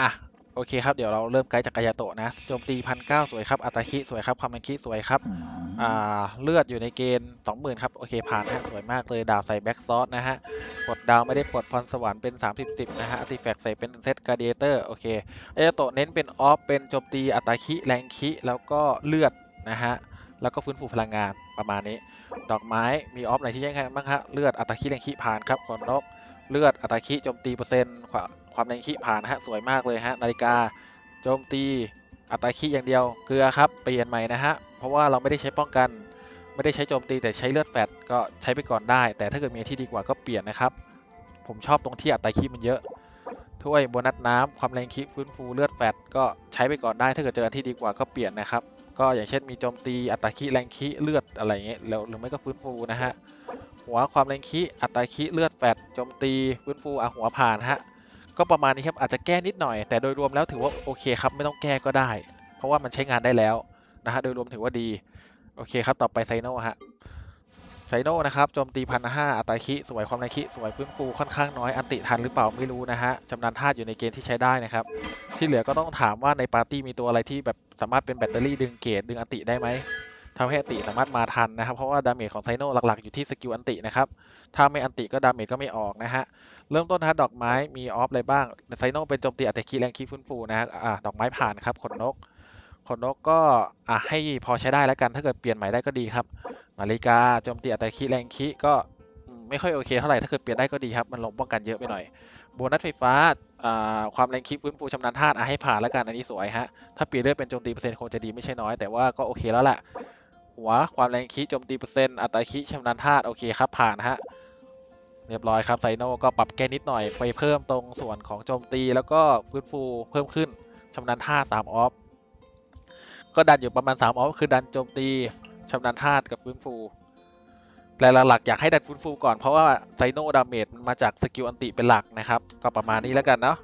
อะโอเคครับ เดี๋ยวเราเริ่มไกด์จากกายาโตะนะโจมตีพันเก้าสวยครับอัตาคิสวยครับความแรงคิสวยครับอ่าเลือดอยู่ในเกณฑ์20,000ครับ โอเค ผ่านฮะสวยมากเลย ดาบใส่แบ็กซอสนะฮะกดดาวไม่ได้ปลดพรสวรรค์เป็น30 10นะฮะอาร์ติแฟกต์ใส่เป็นเซตการ์เดเตอร์โอเคเอโตะเน้นเป็นออฟเป็นโจมตีอัตราคิแรงคิแล้วก็เลือดนะฮะแล้วก็ฟื้นฟูพลังงานประมาณนี้ ดอกไม้มีออฟไหนที่แย่งกันบ้างฮะเลือดอัตราคิแรงคิผ่านครับขนนกเลือดอัตราคิโจมตีเปอร์เซ็นต์ ความแรงคิผ่านนะฮะสวยมากเลยฮะนาฬิกาโจมตีอัตราคิอย่างเดียวเกลือครับเปลี่ยนใหม่นะฮะเพราะว่าเราไม่ได้ใช้ป้องกัน ไม่ได้ใช้โจมตีแต่ใช้เลือดแฟดก็ใช้ไปก่อนได้ แต่ถ้าเกิดมีที่ดีกว่าก็เปลี่ยนนะครับ ผมชอบตรงที่อัตราคีมันเยอะถ้วยโบนัสน้ำความแรงคีฟื้นฟูเลือดแฟดก็ใช้ไปก่อนได้ถ้าเกิดเจออันที่ดีกว่าก็เปลี่ยนนะครับ ก็อย่างเช่นมีโจมตีอัตราคีแรงคีเลือดอะไรเงี้ยแล้วหรือไม่ก็ฟื้นฟูนะฮะหัวความแรงคีอัตราคีเลือดแฟดโจมตีฟื้นฟูอะหัวผ่านฮะ ก็ประมาณนี้ครับอาจจะแก้นิดหน่อย แต่โดยรวมแล้วถือว่าโอเคครับไม่ต้องแก้ก็ได้ เพราะว่ามันใช้งานได้แล้วนะฮะโดยรวมถือว่าดีโอเคครับต่อไปไซโนฮะไซโนนะครับโจมตีพันห้าอัตราคิสวยความแรงคิสวยฟื้นฟูค่อนข้างน้อยอันติทันหรือเปล่าไม่รู้นะฮะจำนานธาตุอยู่ในเกณฑ์ที่ใช้ได้นะครับ ที่เหลือก็ต้องถามว่าในปาร์ตี้มีตัวอะไรที่แบบสามารถเป็นแบตเตอรี่ดึงเกรดดึงอันติได้ไหม ทำให้อันติสามารถมาทันนะครับ เพราะว่าดาเมจของไซโนหลักๆ อยู่ที่สกิลอันตินะครับ ถ้าไม่อันติก็ดาเมจก็ไม่ออกนะฮะ เริ่มต้นนะดอกไม้มีออฟอะไรบ้าง ไซโนเป็นโจมตีอัตคิแรงคิฟื้นฟูนะฮะอ่าดอกไม้ผ่านครับขนนก ขนนกก็อะให้พอใช้ได้แล้วกัน ถ้าเกิดเปลี่ยนใหม่ได้ก็ดีครับ นาฬิกาโจมตีอัตคีแรงคีก็ไม่ค่อยโอเคเท่าไหร่ ถ้าเกิดเปลี่ยนได้ก็ดีครับ มันลงป้องกันเยอะไปหน่อย โบนัสไฟฟ้าความแรงคีฟื้นฟูชำนาญธาตุอะให้ผ่านแล้วกัน อันนี้สวยฮะ ถ้าเปลี่ยนเลือดเป็นโจมตีเปอร์เซ็นต์คงจะดีไม่ใช่น้อย แต่ว่าก็โอเคแล้วแหละ หัวความแรงคีโจมตีเปอร์เซ็นต์อัตราคีชำนาญธาตุโอเคครับผ่านฮะเรียบร้อยครับไซโนก็ปรับแก้นิดหน่อยไปเพิ่มตรงส่วนของโจมตีแล้วก็ฟื้นฟูเพิ่มขึ้นชำนาญธาตุสามออฟก็ดันอยู่ประมาณ3ออฟคือดันโจมตีชำนาญธาตุกับฟื้นฟูแต่หลักๆอยากให้ดันฟื้นฟูก่อนเพราะว่าไซโนดาเมจมาจากสกิลอันติเป็นหลักนะครับ ก็ประมาณนี้แล้วกันเนาะ